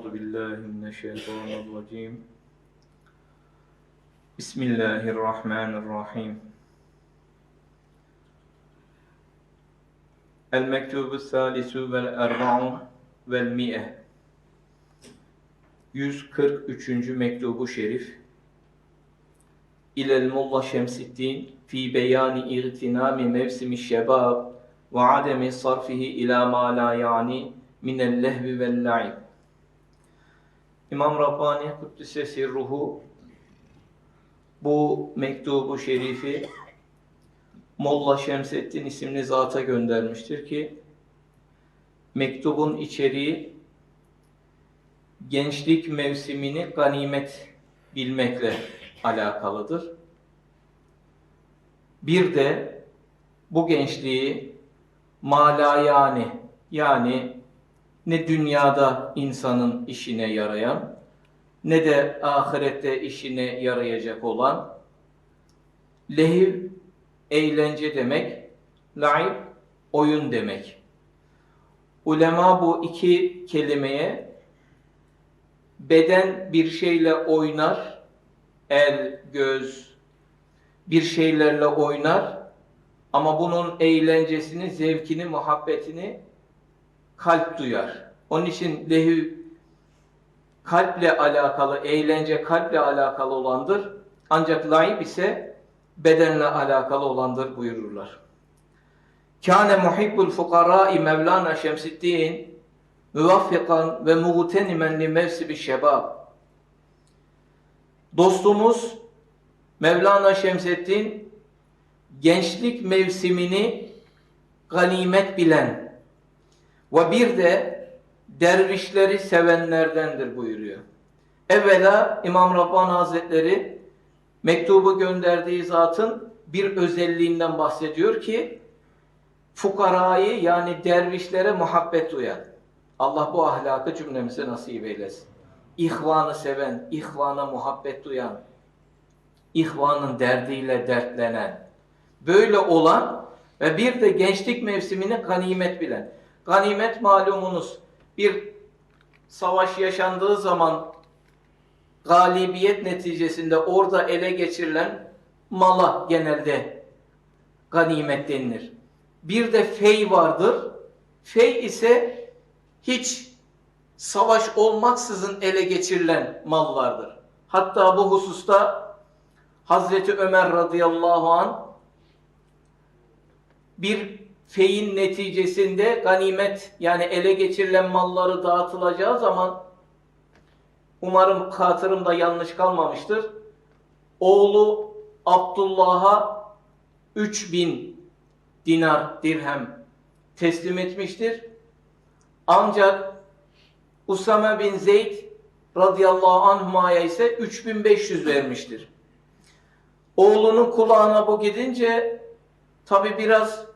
أعوذ بالله من الشيطان الرجيم بسم الله الرحمن الرحيم المكتوب الثالث والأربع والمئة 143. mektubu şerif İlel Mulla Şemsiddin fi beyani irtinami mevsimi şebab ve ademi sarfihi ila ma la yani minel lehvi vel la'ib İmam Rabbani Kuddise Sirruhu bu mektubu şerifi Molla Şemseddin isimli zata göndermiştir ki mektubun içeriği gençlik mevsimini ganimet bilmekle alakalıdır. Bir de bu gençliği malayani yani ne dünyada insanın işine yarayan ne de ahirette işine yarayacak olan lehiv eğlence demek, laib oyun demek. Ulema bu iki kelimeye beden bir şeyle oynar, el, göz bir şeylerle oynar ama bunun eğlencesini, zevkini, muhabbetini kalp duyar. Onun için lehiv kalple alakalı, eğlence kalple alakalı olandır. Ancak laib ise bedenle alakalı olandır buyururlar. Kâne muhibbul fukarâi Mevlana Şemsiddin müvaffikan ve muğtenimen li mevsibi şebab. Dostumuz Mevlana Şemseddin gençlik mevsimini ganimet bilen ve bir de dervişleri sevenlerdendir buyuruyor. Evvela İmam Rabbani Hazretleri mektubu gönderdiği zatın bir özelliğinden bahsediyor ki fukarayı yani dervişlere muhabbet duyan. Allah bu ahlakı cümlemize nasip eylesin. İhvanı seven, ihvana muhabbet duyan, ihvanın derdiyle dertlenen, böyle olan ve bir de gençlik mevsimini ganimet bilen. Ganimet malumunuz bir savaş yaşandığı zaman galibiyet neticesinde orada ele geçirilen mala genelde ganimet denilir. Bir de fey vardır. Fey ise hiç savaş olmaksızın ele geçirilen mallardır. Hatta bu hususta Hazreti Ömer radıyallahu an bir feyin neticesinde ganimet yani ele geçirilen malları dağıtılacağı zaman umarım hatırımda yanlış kalmamıştır. Oğlu Abdullah'a 3000 dinar dirhem teslim etmiştir. Ancak Usame bin Zeyd radıyallahu anhuma'ya ise 3500 vermiştir. Oğlunun kulağına bu gidince tabi biraz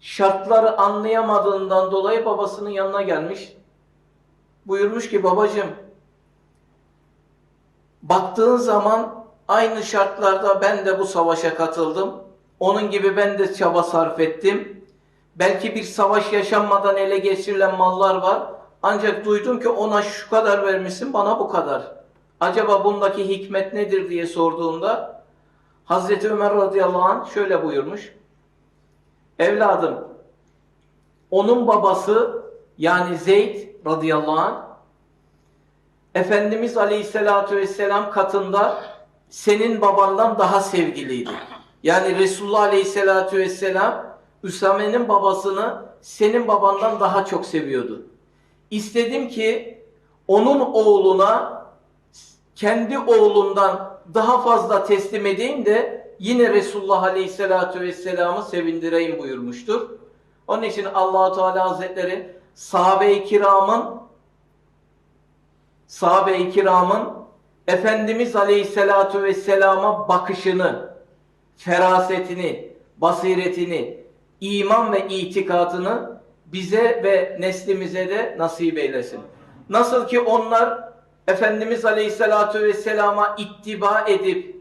şartları anlayamadığından dolayı babasının yanına gelmiş. Buyurmuş ki babacım baktığın zaman aynı şartlarda ben de bu savaşa katıldım. Onun gibi ben de çaba sarf ettim. Belki bir savaş yaşanmadan ele geçirilen mallar var. Ancak duydum ki ona şu kadar vermişsin bana bu kadar. Acaba bundaki hikmet nedir diye sorduğunda Hazreti Ömer radıyallahu anh şöyle buyurmuş. Evladım onun babası yani Zeyd radıyallahu anh Efendimiz aleyhissalatü vesselam katında senin babandan daha sevgiliydi. Yani Resulullah aleyhissalatü vesselam Üsame'nin babasını senin babandan daha çok seviyordu. İstedim ki onun oğluna kendi oğlundan daha fazla teslim edeyim de yine Resulullah Aleyhisselatü Vesselam'ı sevindireyim buyurmuştur. Onun için allah Teala Hazretleri sahabe-i kiramın sahabe-i kiramın Efendimiz Aleyhisselatü Vesselam'a bakışını, ferasetini, basiretini, iman ve itikadını bize ve neslimize de nasip eylesin. Nasıl ki onlar Efendimiz Aleyhisselatü Vesselam'a ittiba edip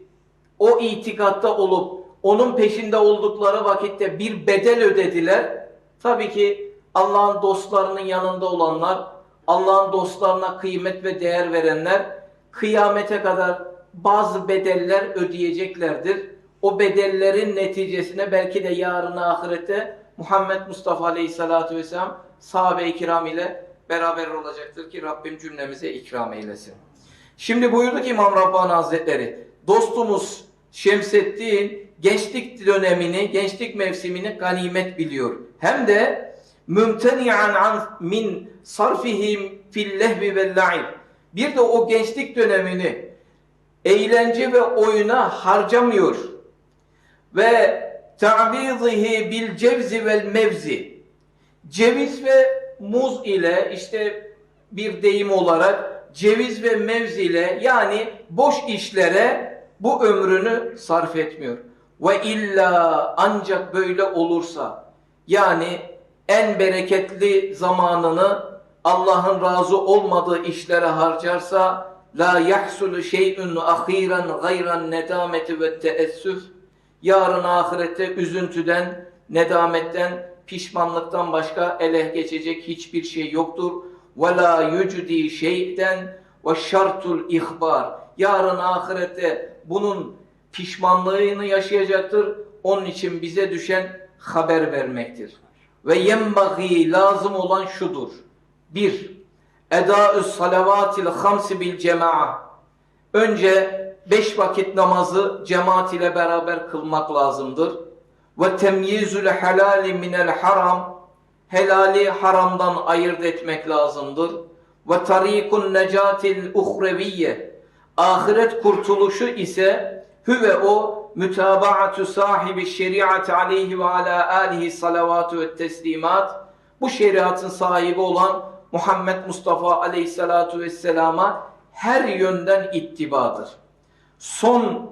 o itikatta olup onun peşinde oldukları vakitte bir bedel ödediler. Tabii ki Allah'ın dostlarının yanında olanlar, Allah'ın dostlarına kıymet ve değer verenler kıyamete kadar bazı bedeller ödeyeceklerdir. O bedellerin neticesine belki de yarın ahirette Muhammed Mustafa Aleyhisselatü Vesselam sahabe-i kiram ile beraber olacaktır ki Rabbim cümlemize ikram eylesin. Şimdi buyurdu ki İmam Rabbani Hazretleri, dostumuz Şemseddin gençlik dönemini, gençlik mevsimini ganimet biliyor. Hem de mümteni'an an min sarfihim fil lehvi vel la'ib. Bir de o gençlik dönemini eğlence ve oyuna harcamıyor. Ve ta'vizihi bil cevzi vel mevzi. Ceviz ve muz ile işte bir deyim olarak ceviz ve mevzi ile yani boş işlere bu ömrünü sarf etmiyor. Ve illa ancak böyle olursa yani en bereketli zamanını Allah'ın razı olmadığı işlere harcarsa la yahsulu şey'un ahiran gayran nedameti ve teessüf yarın ahirette üzüntüden, nedametten, pişmanlıktan başka ele geçecek hiçbir şey yoktur. Ve la yucdi şeyden ve şartul ihbar. Yarın ahirette bunun pişmanlığını yaşayacaktır. Onun için bize düşen haber vermektir. Ve yenbagi lazım olan şudur. Bir, edaü salavatil hamsi bil cema'a. Önce beş vakit namazı cemaat ile beraber kılmak lazımdır. Ve temyizül helali minel haram. Helali haramdan ayırt etmek lazımdır. Ve tarikun necatil uhreviye. Ahiret kurtuluşu ise hüve o mütabaatü sahibi şeriat aleyhi ve ala alihi salavatü ve teslimat. Bu şeriatın sahibi olan Muhammed Mustafa aleyhissalatu vesselama her yönden ittibadır. Son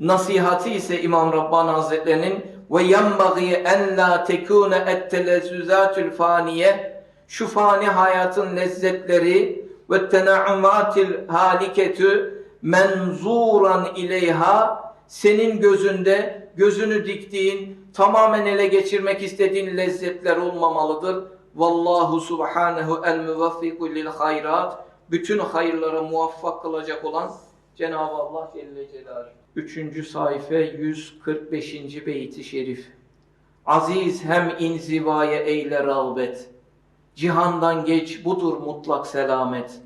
nasihati ise İmam Rabbani Hazretlerinin ve yenbagî en la tekûne ettelezzüzâtül faniye şu fani hayatın lezzetleri ve tena'umatil haliketü menzuran ileyha senin gözünde gözünü diktiğin tamamen ele geçirmek istediğin lezzetler olmamalıdır. Vallahu subhanehu el muvaffiku lil hayrat bütün hayırlara muvaffak kılacak olan Cenab-ı Allah Celle Celaluhu. Üçüncü sayfa 145. beyti şerif. Aziz hem inzivaya eyle rağbet. Cihandan geç budur mutlak selamet.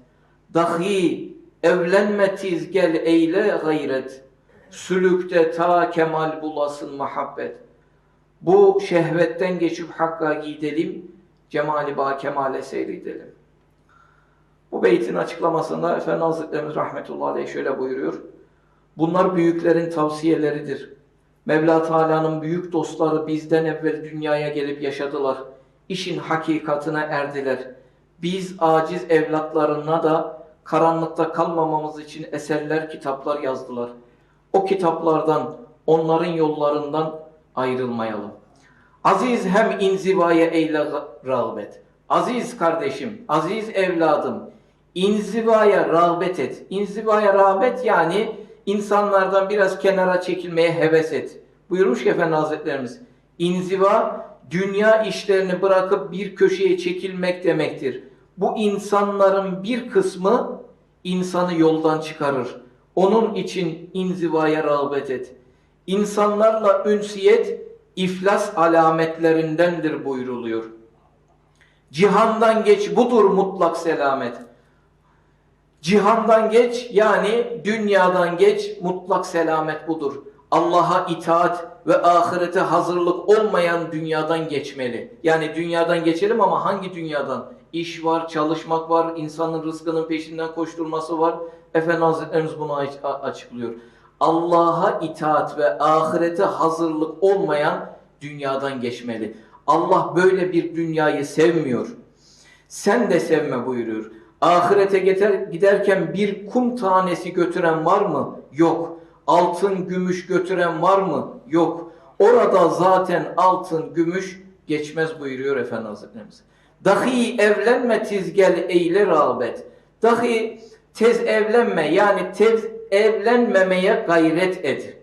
Dahi evlenme tiz gel eyle gayret. Sülükte ta kemal bulasın muhabbet. Bu şehvetten geçip hakka gidelim. Cemali ba kemale seyredelim. Bu beytin açıklamasında Efendi Hazretlerimiz rahmetullahi aleyh şöyle buyuruyor. Bunlar büyüklerin tavsiyeleridir. Mevla Teala'nın büyük dostları bizden evvel dünyaya gelip yaşadılar. İşin hakikatine erdiler. Biz aciz evlatlarına da karanlıkta kalmamamız için eserler, kitaplar yazdılar. O kitaplardan, onların yollarından ayrılmayalım. Aziz hem inzivaya eyle rağbet. Aziz kardeşim, aziz evladım, inzivaya rağbet et. İnzivaya rağbet yani insanlardan biraz kenara çekilmeye heves et. Buyurmuş ki Efendi Hazretlerimiz, inziva dünya işlerini bırakıp bir köşeye çekilmek demektir. Bu insanların bir kısmı insanı yoldan çıkarır. Onun için inzivaya rağbet et. İnsanlarla ünsiyet iflas alametlerindendir buyruluyor. Cihandan geç budur mutlak selamet. Cihandan geç yani dünyadan geç mutlak selamet budur. Allah'a itaat ve ahirete hazırlık olmayan dünyadan geçmeli. Yani dünyadan geçelim ama hangi dünyadan? İş var, çalışmak var, insanın rızkının peşinden koşturması var. Efendi Hazretlerimiz bunu açıklıyor. Allah'a itaat ve ahirete hazırlık olmayan dünyadan geçmeli. Allah böyle bir dünyayı sevmiyor. Sen de sevme buyuruyor. Ahirete giderken bir kum tanesi götüren var mı? Yok. Altın, gümüş götüren var mı? Yok. Orada zaten altın, gümüş geçmez buyuruyor Efendi Hazretlerimiz. Dahi evlenme tiz gel eyle rağbet. Dahi tez evlenme yani tez evlenmemeye gayret et.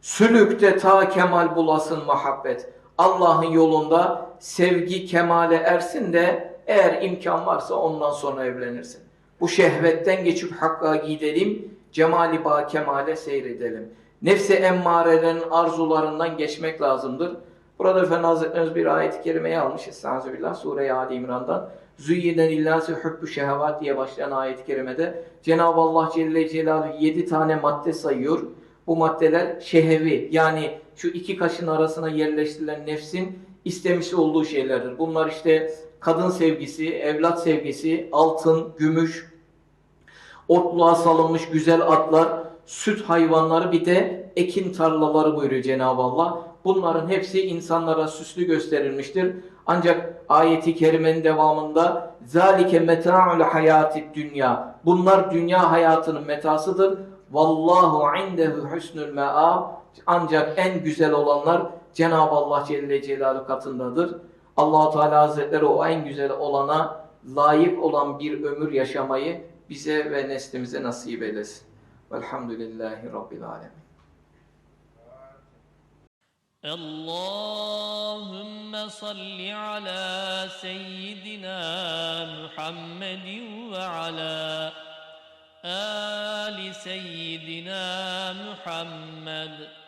Sülükte ta kemal bulasın muhabbet. Allah'ın yolunda sevgi kemale ersin de Eğer imkan varsa ondan sonra evlenirsin. Bu şehvetten geçip hakka gidelim, cemali ba kemale seyredelim. Nefse emmarelerin arzularından geçmek lazımdır. Burada Efendi Hazretlerimiz bir ayet-i kerimeyi almış. Estağfirullah Sure-i Ali İmran'dan. Züyyinen illâsi hübbü şehevat diye başlayan ayet-i kerimede Cenab-ı Allah Celle Celaluhu yedi tane madde sayıyor. Bu maddeler şehevi yani şu iki kaşın arasına yerleştirilen nefsin istemiş olduğu şeylerdir. Bunlar işte kadın sevgisi, evlat sevgisi, altın, gümüş, otluğa salınmış güzel atlar, süt hayvanları bir de ekin tarlaları buyuruyor Cenab-ı Allah. Bunların hepsi insanlara süslü gösterilmiştir. Ancak ayeti kerimenin devamında zalike meta'ul hayatid dünya. Bunlar dünya hayatının metasıdır. Vallahu indehu husnul me'ab. Ancak en güzel olanlar Cenab-ı Allah Celle Celaluhu katındadır. Allahu Teala Hazretleri o en güzel olana layık olan bir ömür yaşamayı bize ve neslimize nasip eylesin. Velhamdülillahi Rabbil Alemin. اللهم صل على سيدنا محمد وعلى آل سيدنا محمد